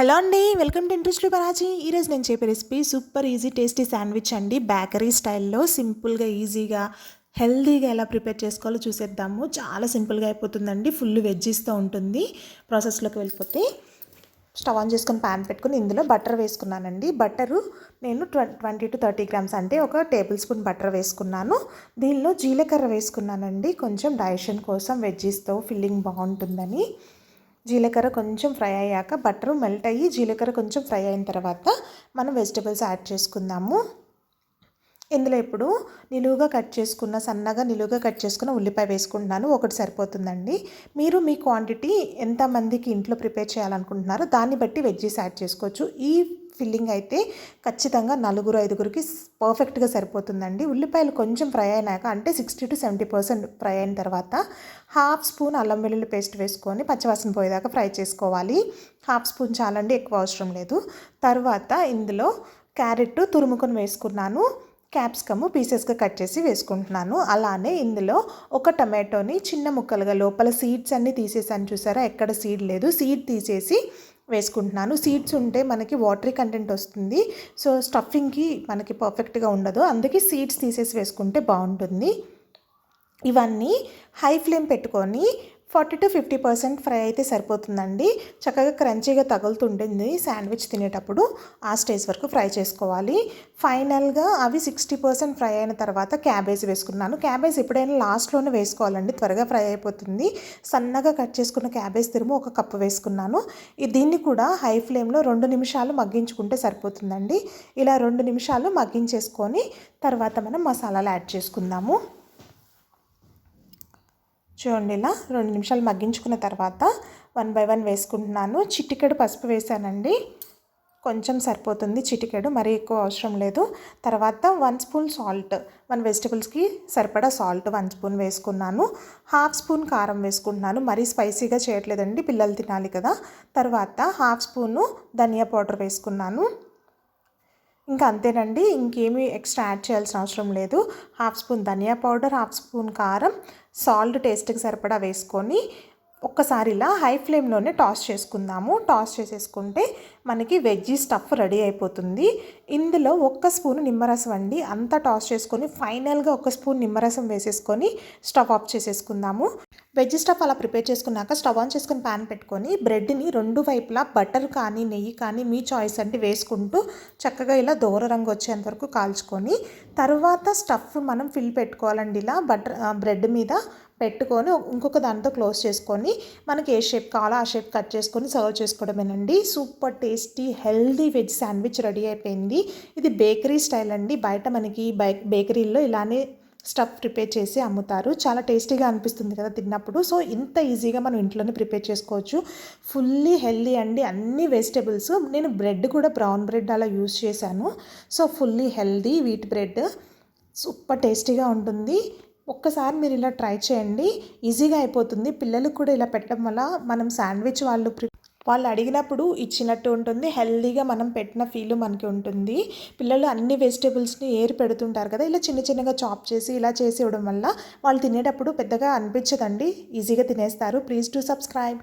Hello అండి welcome to interest పరాజీ. ఈరోజు నేను చెప్పే recipe super easy tasty sandwich అండి. బేకరీ స్టైల్లో సింపుల్గా ఈజీగా హెల్దీగా ఎలా ప్రిపేర్ చేసుకోవాలో చూసేద్దాము. చాలా సింపుల్గా అయిపోతుందండి. ఫుల్ వెజ్జీస్తో ఉంటుంది. ప్రాసెస్లోకి వెళ్ళిపోతే స్టవ్ ఆన్ చేసుకొని ప్యాన్ పెట్టుకుని ఇందులో బటర్ వేసుకున్నానండి. బటరు నేను ట్వంటీ టు థర్టీ గ్రామ్స్ అంటే ఒక టేబుల్ స్పూన్ బటర్ వేసుకున్నాను. దీనిలో జీలకర్ర వేసుకున్నానండి. కొంచెం డైజెషన్ కోసం వెజ్జీస్తో ఫిల్లింగ్ బాగుంటుందని. జీలకర్ర కొంచెం ఫ్రై అయ్యాక బటర్ మెల్ట్ అయ్యి జీలకర్ర కొంచెం ఫ్రై అయిన తర్వాత మనం వెజిటబుల్స్ యాడ్ చేసుకుందాము. ఇందులో ఇప్పుడు నిలువుగా కట్ చేసుకున్న సన్నగా నిలువుగా కట్ చేసుకున్న ఉల్లిపాయ వేసుకుంటున్నాను. ఒకటి సరిపోతుందండి. మీరు మీ క్వాంటిటీ ఎంతమందికి ఇంట్లో ప్రిపేర్ చేయాలనుకుంటున్నారో దాన్ని బట్టి వెజ్జీస్ యాడ్ చేసుకోవచ్చు. ఈ ఫిల్లింగ్ అయితే ఖచ్చితంగా నలుగురు ఐదుగురికి పర్ఫెక్ట్గా సరిపోతుందండి. ఉల్లిపాయలు కొంచెం ఫ్రై అయినాక అంటే sixty to seventy percent fry అయిన తర్వాత హాఫ్ స్పూన్ అల్లం వెల్లుల్లి పేస్ట్ వేసుకొని పచ్చివాసన పోయేదాకా ఫ్రై చేసుకోవాలి. హాఫ్ స్పూన్ చాలండి ఎక్కువ అవసరం లేదు. తర్వాత ఇందులో క్యారెట్ తురుముకొని వేసుకున్నాను. క్యాప్సికమ్ పీసెస్గా కట్ చేసి వేసుకుంటున్నాను. అలానే ఇందులో ఒక టమాటోని చిన్న ముక్కలుగా లోపల సీడ్స్ అన్నీ తీసేసాను చూసారా? ఎక్కడ సీడ్ లేదు. సీడ్ తీసేసి వేసుకుంటున్నాను. సీడ్స్ ఉంటే మనకి వాటరీ కంటెంట్ వస్తుంది. సో స్టఫింగ్కి మనకి పర్ఫెక్ట్గా ఉండదు. అందుకే సీడ్స్ తీసేసి వేసుకుంటే బాగుంటుంది. ఇవన్నీ హై ఫ్లేమ్ పెట్టుకొని forty to fifty percent fry అయితే సరిపోతుందండి. చక్కగా క్రంచీగా తగులుతుంటుంది శాండ్విచ్ తినేటప్పుడు. ఆ స్టేజ్ వరకు ఫ్రై చేసుకోవాలి. ఫైనల్గా అవి సిక్స్టీ పర్సెంట్ ఫ్రై అయిన తర్వాత క్యాబేజ్ వేసుకున్నాను. క్యాబేజ్ ఎప్పుడైనా లాస్ట్లోనే వేసుకోవాలండి. త్వరగా ఫ్రై అయిపోతుంది. సన్నగా కట్ చేసుకున్న క్యాబేజ్ తిరుము ఒక కప్పు వేసుకున్నాను. దీన్ని కూడా హై ఫ్లేమ్లో రెండు నిమిషాలు మగ్గించుకుంటే సరిపోతుందండి. ఇలా రెండు నిమిషాలు మగ్గించేసుకొని తర్వాత మనం మసాలాలు యాడ్ చేసుకుందాము. చూడండి ఇలా రెండు నిమిషాలు మగ్గించుకున్న తర్వాత వన్ బై వన్ వేసుకుంటున్నాను. చిటికెడు పసుపు వేసానండి. కొంచెం సరిపోతుంది చిటికెడు మరీ ఎక్కువ అవసరం లేదు. తర్వాత వన్ స్పూన్ సాల్ట్ మన వెజిటబుల్స్కి సరిపడా సాల్ట్ వన్ స్పూన్ వేసుకున్నాను. హాఫ్ స్పూన్ కారం వేసుకుంటున్నాను. మరీ స్పైసీగా చేయట్లేదండి పిల్లలు తినాలి కదా. తర్వాత హాఫ్ స్పూను ధనియా పౌడర్ వేసుకున్నాను. ఇంకా అంతేనండి. ఇంకేమీ ఎక్స్ట్రా యాడ్ చేయాల్సిన అవసరం లేదు. హాఫ్ స్పూన్ ధనియా పౌడర్ హాఫ్ స్పూన్ కారం సాల్ట్ టేస్ట్కి సరిపడా వేసుకొని ఒక్కసారి ఇలా హై ఫ్లేమ్లోనే టాస్ చేసుకుందాము. టాస్ చేసేసుకుంటే మనకి వెజ్జీ స్టఫ్ రెడీ అయిపోతుంది. ఇందులో ఒక్క స్పూన్ నిమ్మరసం అండి. అంతా టాస్ చేసుకొని ఫైనల్గా ఒక స్పూన్ నిమ్మరసం వేసేసుకొని స్టవ్ ఆఫ్ చేసేసుకుందాము. వెజ్ స్టఫ్ అలా ప్రిపేర్ చేసుకున్నాక స్టవ్ ఆన్ చేసుకుని ప్యాన్ పెట్టుకొని బ్రెడ్ని రెండు వైపులా బటర్ కానీ నెయ్యి కానీ మీ చాయిస్ అంటే వేసుకుంటూ చక్కగా ఇలా దూర రంగు వచ్చేంత వరకు కాల్చుకొని తర్వాత స్టఫ్ మనం ఫిల్ పెట్టుకోవాలండి ఇలా బటర్ బ్రెడ్ మీద పెట్టుకొని ఇంకొక దాంతో క్లోజ్ చేసుకొని మనకి ఏ షేప్ కావాలో ఆ షేప్ కట్ చేసుకొని serve చేసుకోవడమేనండి. Super tasty healthy veg sandwich ready అయిపోయింది. ఇది బేకరీ స్టైల్ అండి. బయట మనకి బైక్ బేకరీల్లో ఇలానే స్టఫ్ ప్రిపేర్ చేసి అమ్ముతారు. చాలా టేస్టీగా అనిపిస్తుంది కదా తిన్నప్పుడు. సో ఇంత ఈజీగా మనం ఇంట్లోనే ప్రిపేర్ చేసుకోవచ్చు. ఫుల్లీ హెల్దీ అండి. అన్ని వెజిటేబుల్స్. నేను బ్రెడ్ కూడా బ్రౌన్ బ్రెడ్ అలా యూస్ చేశాను. So fully healthy wheat bread. Super టేస్టీగా ఉంటుంది. ఒక్కసారి మీరు ఇలా ట్రై చేయండి. ఈజీగా అయిపోతుంది. పిల్లలకు కూడా ఇలా పెట్టడం వల్ల మనం శాండ్విచ్ వాళ్ళు వాళ్ళు అడిగినప్పుడు ఇచ్చినట్టు ఉంటుంది. హెల్దీగా మనం పెట్టిన ఫీల్ మనకి ఉంటుంది. పిల్లలు అన్ని వెజిటేబుల్స్ని ఏరి పెడుతుంటారు కదా. ఇలా చిన్న చిన్నగా చాప్ చేసి ఇలా చేసి ఇవ్వడం వల్ల వాళ్ళు తినేటప్పుడు పెద్దగా అనిపించదండి. ఈజీగా తినేస్తారు. Please to subscribe.